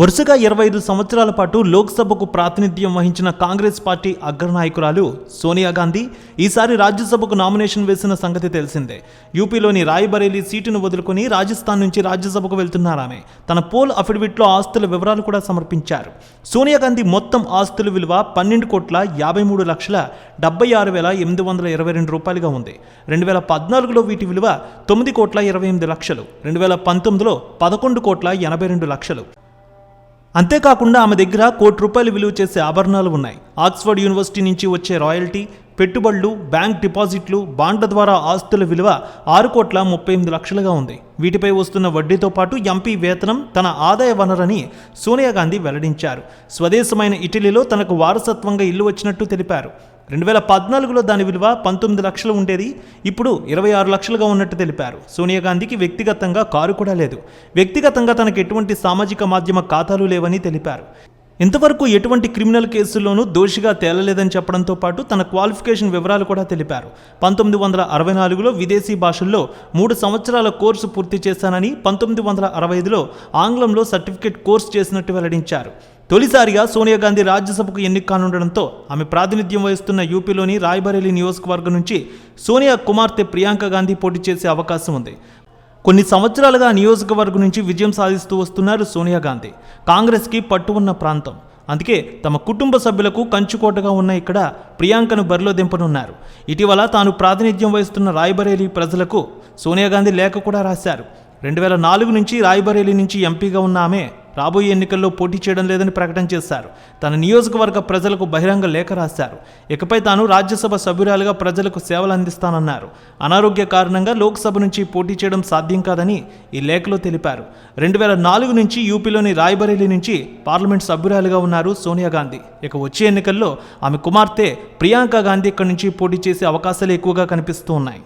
వరుసగా ఇరవై ఐదు సంవత్సరాల పాటు లోక్సభకు ప్రాతినిధ్యం వహించిన కాంగ్రెస్ పార్టీ అగ్రనాయకురాలు సోనియా గాంధీ ఈసారి రాజ్యసభకు నామినేషన్ వేసిన సంగతి తెలిసిందే. యూపీలోని రాయ్బరేలీ సీటును వదులుకొని రాజస్థాన్ నుంచి రాజ్యసభకు వెళ్తున్నారామె. తన పోల్ అఫిడవిట్లో ఆస్తుల వివరాలు కూడా సమర్పించారు. సోనియా గాంధీ మొత్తం ఆస్తుల విలువ పన్నెండు కోట్ల యాభై మూడు లక్షల డెబ్బై ఆరు వేల ఎనిమిది వందల ఇరవై రెండు రూపాయలుగా ఉంది. రెండు వేల పద్నాలుగులో వీటి విలువ తొమ్మిది కోట్ల ఇరవై ఎనిమిది లక్షలు. రెండు వేల పంతొమ్మిదిలో పదకొండు కోట్ల ఎనభై రెండు లక్షలు. అంతేకాకుండా ఆమె దగ్గర కోటి రూపాయలు విలువ చేసే ఆభరణాలు ఉన్నాయి. ఆక్స్ఫర్డ్ యూనివర్సిటీ నుంచి వచ్చే రాయల్టీ పెట్టుబడులు బ్యాంక్ డిపాజిట్లు బాండ్ల ద్వారా ఆస్తుల విలువ ఆరు కోట్ల ముప్పై ఎనిమిది లక్షలుగా ఉంది. వీటిపై వస్తున్న వడ్డీతో పాటు ఎంపీ వేతనం తన ఆదాయ వనరని సోనియా గాంధీ వెల్లడించారు. స్వదేశమైన ఇటలీలో తనకు వారసత్వంగా ఇల్లు వచ్చినట్టు తెలిపారు. రెండు వేల పద్నాలుగులో దాని విలువ పంతొమ్మిది లక్షలు ఉండేది. ఇప్పుడు ఇరవై ఆరు లక్షలుగా ఉన్నట్టు తెలిపారు. సోనియా గాంధీకి వ్యక్తిగతంగా కారు కూడా లేదు. వ్యక్తిగతంగా తనకు ఎటువంటి సామాజిక మాధ్యమ ఖాతాలు లేవని తెలిపారు. ఇంతవరకు ఎటువంటి క్రిమినల్ కేసుల్లోనూ దోషిగా తేలలేదని చెప్పడంతో పాటు తన క్వాలిఫికేషన్ వివరాలు కూడా తెలిపారు. పంతొమ్మిది వందల అరవై నాలుగులో విదేశీ భాషల్లో మూడు సంవత్సరాల కోర్సు పూర్తి చేశానని పంతొమ్మిది వందల అరవై ఐదులో ఆంగ్లంలో సర్టిఫికేట్ కోర్సు చేసినట్టు వెల్లడించారు. తొలిసారిగా సోనియా గాంధీ రాజ్యసభకు ఎన్నిక కానుండడంతో ఆమె ప్రాతినిధ్యం వహిస్తున్న యూపీలోని రాయ్బరేలీ నియోజకవర్గం నుంచి సోనియా కుమార్తె ప్రియాంక గాంధీ పోటీ చేసే అవకాశం ఉంది. కొన్ని సంవత్సరాలుగా నియోజకవర్గం నుంచి విజయం సాధిస్తూ వస్తున్నారు సోనియా గాంధీ. కాంగ్రెస్కి పట్టు ఉన్న ప్రాంతం. అందుకే తమ కుటుంబ సభ్యులకు కంచుకోటగా ఉన్న ఇక్కడ ప్రియాంకను బరిలో దింపనున్నారు. ఇటీవల తాను ప్రాతినిధ్యం వహిస్తున్న రాయ్బరేలీ ప్రజలకు సోనియా గాంధీ లేఖ కూడా రాశారు. రెండు వేల నాలుగు నుంచి రాయ్బరేలీ నుంచి ఎంపీగా ఉన్న ఆమె రాబోయే ఎన్నికల్లో పోటీ చేయడం లేదని ప్రకటన చేశారు. తన నియోజకవర్గ ప్రజలకు బహిరంగ లేఖ రాశారు. ఇకపై తాను రాజ్యసభ సభ్యురాలుగా ప్రజలకు సేవలు అందిస్తానన్నారు. అనారోగ్య కారణంగా లోక్సభ నుంచి పోటీ చేయడం సాధ్యం కాదని ఈ లేఖలో తెలిపారు. రెండు వేల నాలుగు నుంచి యూపీలోని రాయ్బరేలీ నుంచి పార్లమెంట్ సభ్యురాలుగా ఉన్నారు సోనియా గాంధీ. ఇక వచ్చే ఎన్నికల్లో ఆమె కుమార్తె ప్రియాంక గాంధీ ఇక్కడి నుంచి పోటీ చేసే అవకాశాలు ఎక్కువగా కనిపిస్తూ ఉన్నాయి.